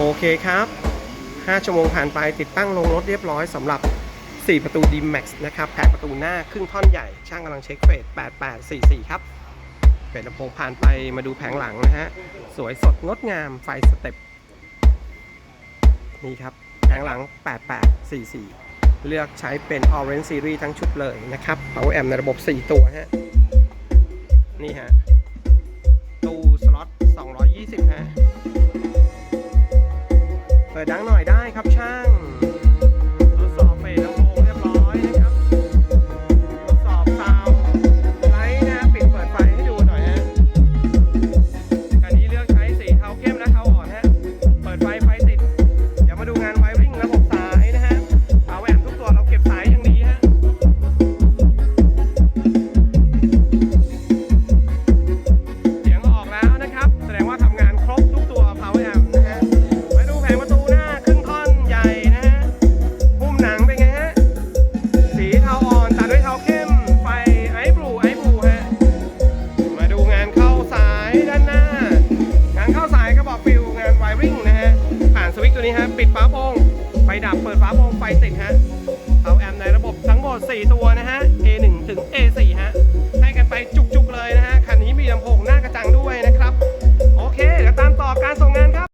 โอเคครับ 5 ชั่วโมงผ่านไปติดตั้งลงรถเรียบร้อยสำหรับ 4 ประตู D Max นะครับแผงประตูหน้าครึ่งท่อนใหญ่ ช่างกำลังเช็คเฟส8844 ครับเฟสลำโพงผ่านไปมาดูแผงหลังนะฮะ สวยสดงดงามไฟสเต็ปนี่ครับ แผงหลัง 8844 เลือกใช้เป็น Orange Series ทั้งชุดเลยนะครับ Power Amp ในระบบ 4 ตัวฮะ นี่ฮะ ปิดดังหน่อยได้ครับช่างทดสอบเฟสลำโพงเรียบร้อยนะครับทดสอบซาวไลท์นะปิดเปิดไฟให้ดูหน่อยฮะอันนี้เลือกใช้สีเทาเข้มและเทาอ่อนฮะเปิดไฟไฟติดเดี๋ยวมาดูงานไวริ่งระบบ ฝาโปง่งไฟดับเปิดฝาโปง่งไฟติดฮะเอาแอมในระบบทั้งหมด 4 ตัว